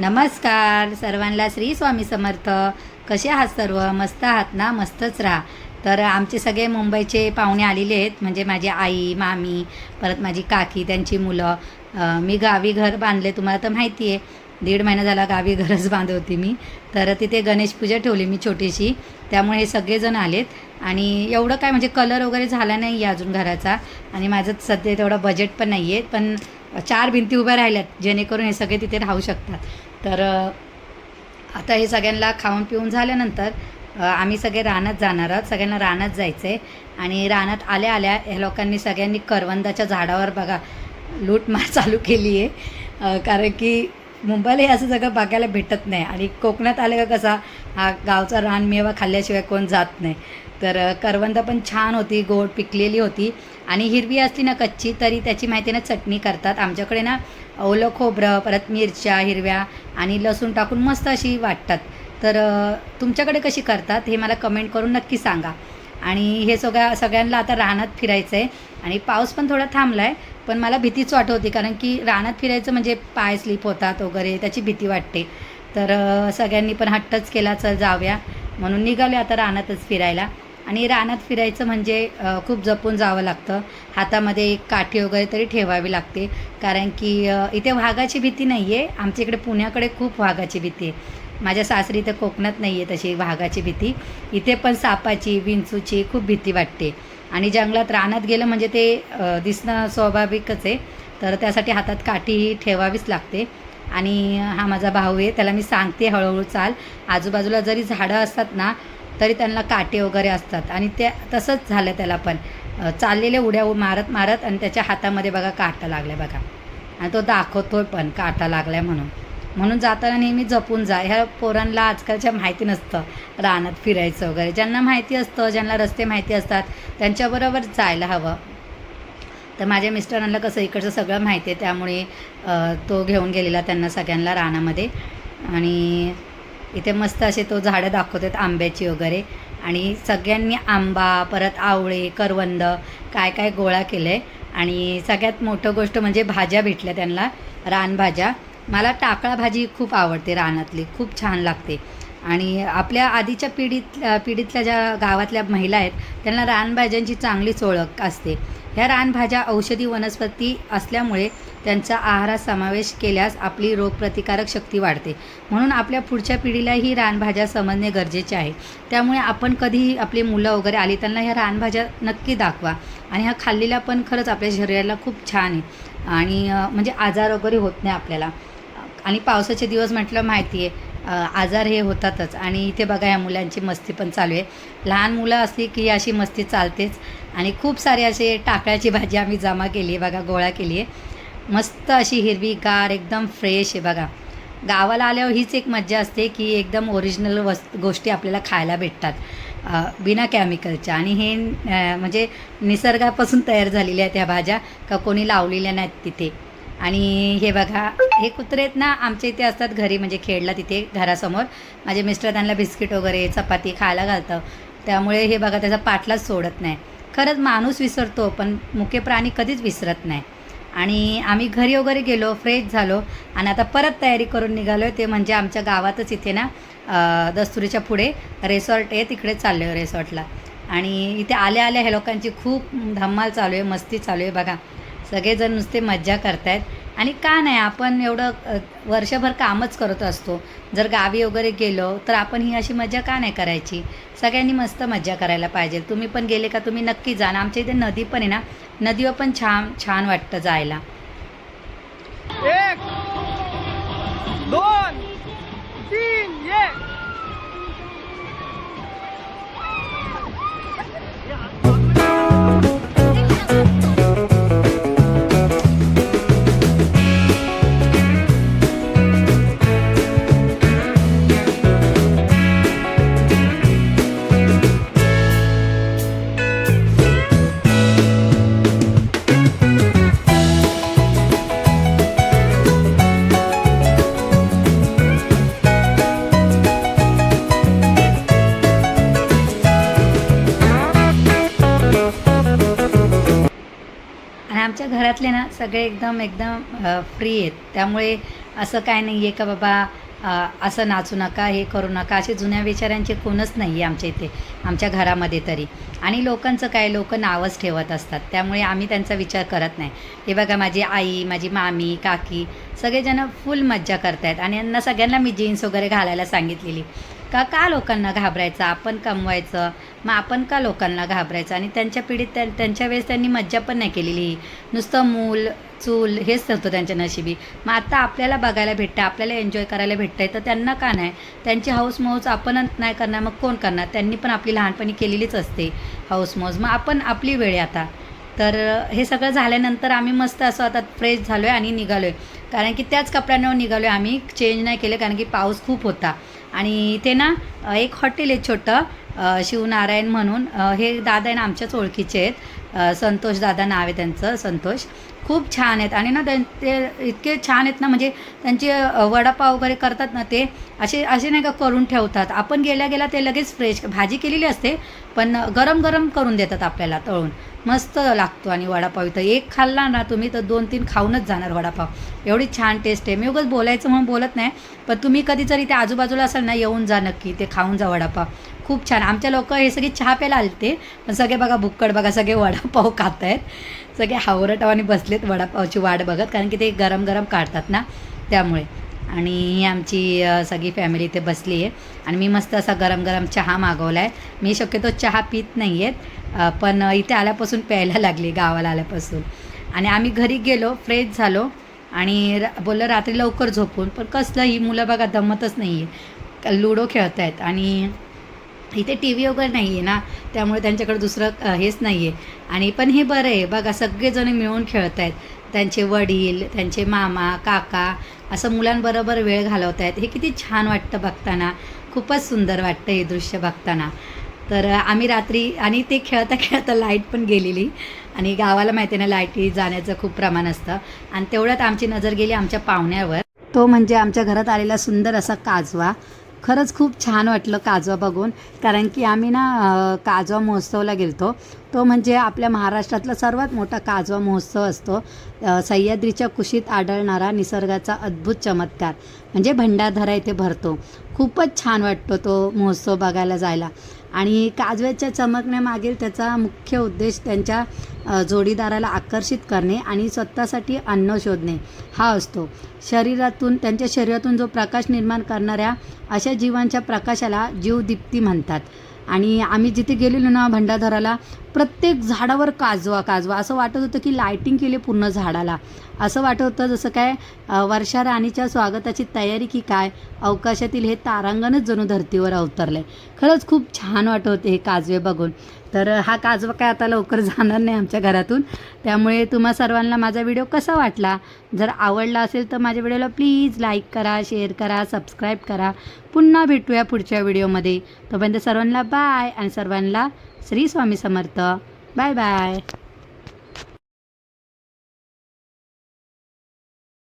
नमस्कार. सर्वांना श्री स्वामी समर्थ. कसे आहात सर्व? मस्त आहात ना? मस्तच राहा. तर आमचे सगळे मुंबईचे पाहुणे आलेले आहेत. म्हणजे माझी आई मामी परत माझी काकी त्यांची मुलं. मी गावी घर बांधले. तुम्हाला तर माहिती आहे. दीड महिना झाला गावी घरच बांधवती मी. तर तिथे गणेश पूजा ठेवली मी छोटीशी. त्यामुळे हे सगळेजण आलेत. आणि एवढं काय म्हणजे कलर वगैरे झाला नाही आहे अजून घराचा. आणि माझं सध्या तेवढं बजेट पण नाही आहे पण चार भिंती उभ्या राहिल्यात. जेणेकरून हे सगळे तिथे राहू शकतात. तर आता हे सगळ्यांना खाऊन पिऊन झाल्यानंतर आम्ही सगळे रानात जाणार आहोत. सगळ्यांना रानात जायचं आहे आणि रानात आल्या आल्या ह्या लोकांनी सगळ्यांनी करवंदाच्या झाडावर बघा लूटमार चालू केली आहे. कारण की मुंबईला हे असं सगळं बघायला भेटत नाही. आणि कोकणात आलं का कसा हा गावचा रानमेवा खाल्ल्याशिवाय कोण जात नाही. तर करवंद पण छान होती गोड पिकलेली होती आणि हिरवी असली ना कच्ची तरी त्याची माहिती ना चटणी करतात. आमच्याकडे ना ओलं खोबरं परत मिरच्या हिरव्या आणि लसूण टाकून मस्त अशी वाटतात. तर तुमच्याकडे कशी करतात हे मला कमेंट करून नक्की सांगा. आणि हे सगळ्या सगळ्यांना आता रानात फिरायचं आहे आणि पाऊस पण थोडा थांबला आहे पण मला भीतीच वाटत होती कारण की रानात फिरायचं म्हणजे पाय स्लिप होतात वगैरे त्याची भीती वाटते. तर सगळ्यांनी पण हट्टच केला चल जाऊया. म्हणून निघाले आता रानातच फिरायला. आणि रानात फिरायचं म्हणजे खूप जपून जावं लागतं. हातामध्ये एक काठी वगैरे तरी ठेवावी लागते. कारण की इथे वाघाची भीती नाही आहे आमच्या इकडे पुण्याकडे खूप वाघाची भीती आहे. माझ्या सासरी इथं कोकणात नाही आहे तशी वाघाची भीती. इथे पण सापाची विंचूची खूप भीती वाटते. आणि जंगलात रानात गेलं म्हणजे ते दिसणं स्वाभाविकच आहे. तर त्यासाठी हातात काठी ठेवावीच लागते. आणि हा माझा भाऊ आहे त्याला मी सांगते हळूहळू चाल. आजूबाजूला जरी झाडं असतात ना तरी त्यांना काटे वगैरे असतात. आणि ते तसंच झालं त्याला पण. चाललेल्या चाललेले उड्या उ- मारत मारत आणि त्याच्या हातामध्ये बघा काटा लागला बघा. आणि तो दाखवतोय पण काटा लागलाय म्हणून. म्हणून जाताना नेहमी जपून जा. ह्या पोरांना आजकालच्या माहिती नसतं. रानात फिरायचं वगैरे. ज्यांना माहिती असतं ज्यांना रस्ते माहिती असतात त्यांच्याबरोबर जायला हवं. तर माझ्या मिस्टरांना कसं इकडचं सगळं माहिती आहे त्यामुळे तो घेऊन गेलेला त्यांना सगळ्यांना रानामध्ये. आणि इथे मस्त असे तो झाडं दाखवतात आंब्याची वगैरे. आणि सगळ्यांनी आंबा परत आवळे करवंद काय काय गोळा केलं आहे आणि सगळ्यात मोठं गोष्ट म्हणजे भाज्या भेटल्या त्यांना रानभाज्या. मला टाकळा भाजी खूप आवडते रानातली खूप छान लागते. आणि आपल्या आधीच्या पिढीत पिढीतल्या ज्या गावातल्या महिला आहेत त्यांना रानभाज्यांची चांगलीच ओळख असते. ह्या रानभाज्या औषधी वनस्पती असल्यामुळे त्यांचा आहारात समावेश केल्यास आपली रोगप्रतिकारक शक्ती वाढते. म्हणून आपल्या पुढच्या पिढीला ही रानभाज्या समजणे गरजेचे आहे. त्यामुळे आपण कधीही आपली मुलं वगैरे आली त्यांना ह्या रानभाज्या नक्की दाखवा. आणि ह्या खाल्लेल्या पण खरंच आपल्या शरीराला खूप छान आहे. आणि म्हणजे आजार वगैरे होत नाही आपल्याला. आणि पावसाचे दिवस म्हटलं माहिती आहे आजार हे होतातच. आणि इथे बघा ह्या मुलांची मस्ती पण चालू आहे. लहान मुलं असली की अशी मस्ती चालतेच. आणि खूप सारे असे टाकळ्याची भाजी आम्ही जमा केली आहे बघा गोळा केली आहे. मस्त अशी हिरवीगार एकदम फ्रेश आहे बघा. गावाला आल्यावर हीच एक मज्जा असते की एकदम ओरिजिनल वस् गोष्टी आपल्याला खायला भेटतात. बिना केमिकलच्या आणि हे म्हणजे निसर्गापासून तयार झालेल्या आहेत ह्या भाज्या. का कोणी लावलेल्या नाहीत तिथे. आणि हे बघा हे कुत्रे आहेत ना आमच्या इथे असतात घरी म्हणजे खेळला तिथे घरासमोर. माझे मिस्टर त्यांना बिस्किट वगैरे चपाती खायला घालतं. त्यामुळे हे बघा त्याचा पाठलाच सोडत नाही. खरंच माणूस विसरतो पण मुके प्राणी कधीच विसरत नाही. आणि आम्ही घरी वगैरे गेलो फ्रेश झालो आणि आता परत तयारी करून निघालो ते म्हणजे आमच्या गावातच इथे ना दस्तुरीच्या पुढे रेसॉर्ट आहे तिकडे चाललो आहे रिसॉर्टला आणि इथे आल्या आल्या ह्या लोकांची खूप धम्माल चालू आहे मस्ती चालू आहे बघा. सगळेजण नुसते मज्जा करतायत. आणि का नाही आपण एवढं वर्षभर कामच करत असतो. जर गावी वगैरे गेलो तर आपण ही अशी मजा का नाही करायची? सगळ्यांनी मस्त मज्जा करायला पाहिजे. तुम्ही पण गेले का तुम्ही नक्की जा. ना आमच्या इथे नदी पण आहे ना नदीवर पण छान छान वाटतं जायला. एक दोन आमच्या घरातले ना सगळे एकदम एकदम फ्री आहेत. त्यामुळे असं काय नाही आहे का बाबा असं नाचू नका हे करू नका असे जुन्या विचारांचे कोणच नाही आहे आमच्या इथे आमच्या घरामध्ये तरी. आणि लोकांचं काय लोक नावच ठेवत असतात. त्यामुळे आम्ही त्यांचा विचार करत नाही. हे बघा माझी आई माझी मामी काकी सगळेजण फुल मज्जा करतायत. आणि यांना सगळ्यांना मी जीन्स वगैरे घालायला सांगितलेली. का का लोकांना घाबरायचं? आपण कमवायचं. मग आपण का लोकांना घाबरायचं? आणि त्यांच्या पिढीत त्या त्यांच्या वेळेस त्यांनी मज्जा पण नाही केलेली. नुसतं मूल चूल हेच होतं त्यांच्या नशिबी. मग आता आपल्याला बघायला भेटतं आपल्याला एन्जॉय करायला भेटतं आहे तर त्यांना का नाही? त्यांची हाऊस मौज आपणच नाही करणार मग कोण करणार? त्यांनी पण आपली लहानपणी केलेलीच असते हाऊस मौज मग आपण आपली वेळ आहे आता. तर हे सगळं झाल्यानंतर आम्ही मस्त असं आता फ्रेश झालो आहे आणि निघालो आहे कारण की त्याच कपड्यांवर निघालो आहे आम्ही चेंज नाही केलं कारण की पाऊस खूप होता. आणि इथे ना एक हॉटेल आहे छोटं शिवनारायण म्हणून. हे दादा आहे ना आमच्याच ओळखीचे आहेत. संतोष दादा नाव आहे त्यांचं संतोष. खूप छान आहेत. आणि ना त्यां- ते इतके छान आहेत ना म्हणजे त्यांचे वडापाव वगैरे करतात ना ते असे असे नाही का करून ठेवतात. आपण गेल्या गेल्या ते लगेच फ्रेश भाजी केलेली असते पण गरम गरम करून देतात आपल्याला तळून. मस्त लागतो आणि वडापाव इथं. एक खाल्ला ना तुम्ही तर दोन तीन खाऊनच जाणार वडापाव. एवढी छान टेस्ट आहे. मी उगाच बोलायचं म्हणून बोलत नाही पण तुम्ही कधी जरी ते आजूबाजूला असाल ना येऊन जा नक्की ते खाऊन जा वडापाव. खूप छान. आमच्या लोक हे सगळे चहा प्यायला आलते पण सगळे बघा भुक्कड बघा सगळे वडापाव खात आहेत सगळे हावरटावाने बसलेत वडापावची वाट बघत कारण की ते गरम गरम काढतात ना त्यामुळे. आणि ही आमची सगळी फॅमिली इथे बसली आहे. आणि मी मस्त असा गरम गरम चहा मागवला आहे मी शक्यतो चहा पित नाही आहेत पण इथे आल्यापासून प्यायला लागली गावाला आल्यापासून. आणि आम्ही घरी गेलो फ्रेश झालो आणि रा बोललं रात्री लवकर झोपून. पण कसलं ही मुलं बघा दमतच नाही आहे लुडो खेळत आहेत आणि इथे टी व्ही वगैरे नाही आहे ना त्यामुळे त्यांच्याकडे दुसरं हेच नाही आहे आणि पण हे बरं आहे बघा सगळेजण मिळून खेळत आहेत त्यांचे वडील त्यांचे मामा काका असं मुलांबरोबर वेळ घालवत आहेत हे किती छान वाटतं बघताना. खूपच सुंदर वाटतं हे दृश्य बघताना. तर आम्ही रात्री आणि ते खेळता खेळता लाइट पण गेलेली. आणि गावाला माहिती आहे ना लाईटी जाण्याचं खूप प्रमाण असतं. आणि तेवढ्यात आमची नजर गेली आमच्या पाहुण्यावर. तो म्हणजे आमच्या घरात आलेला सुंदर असा काजवा. खरंच खूप छान वाटलं काजवा बघून. कारण की आम्ही ना काजवा महोत्सवला गेलतो. तो म्हणजे आपल्या महाराष्ट्रातला सर्वात मोठा काजवा महोत्सव असतो. सह्याद्रीच्या कुशीत आढळणारा निसर्गाचा अद्भुत चमत्कार. म्हणजे भंडारधरा इथे भरतो. खूपच छान वाटतो तो महोत्सव बघायला जायला. आणि काजव्याच्या चमकण्यामागील त्याचा मुख्य उद्देश त्यांच्या जोडीदाराला आकर्षित करणे आणि स्वतःसाठी अन्न शोधणे हा असतो. शरीरातून त्यांच्या शरीरातून जो प्रकाश निर्माण करणाऱ्या अशा जीवांच्या प्रकाशाला जीवदीप्ती म्हणतात. आणि आम्ही जिथे गेलेलो ना भंडाधराला प्रत्येक झाडावर काजवा काजवा. असं वाटत होतं की लायटिंग केली पूर्ण झाडाला. असं वाटत होतं जसं काय वर्षा राणीच्या स्वागताची तयारी की काय अवकाशातील हे तारांगणच जणू धर्तीवर अवतरलं आहे खरंच खूप छान वाटत होते हे काजवे बघून. तर हा काजवा काय आता लवकर जाणार नाही आमच्या घरातून. त्यामुळे तुम्हा सर्वांना माझा व्हिडिओ कसा वाटला? जर आवडला असेल तर माझ्या व्हिडिओला प्लीज लाईक करा शेअर करा सबस्क्राईब करा. पुन्हा भेटूया पुढच्या व्हिडिओमध्ये. तोपर्यंत सर्वांना बाय आणि सर्वांना श्री स्वामी समर्थ. Bye bye.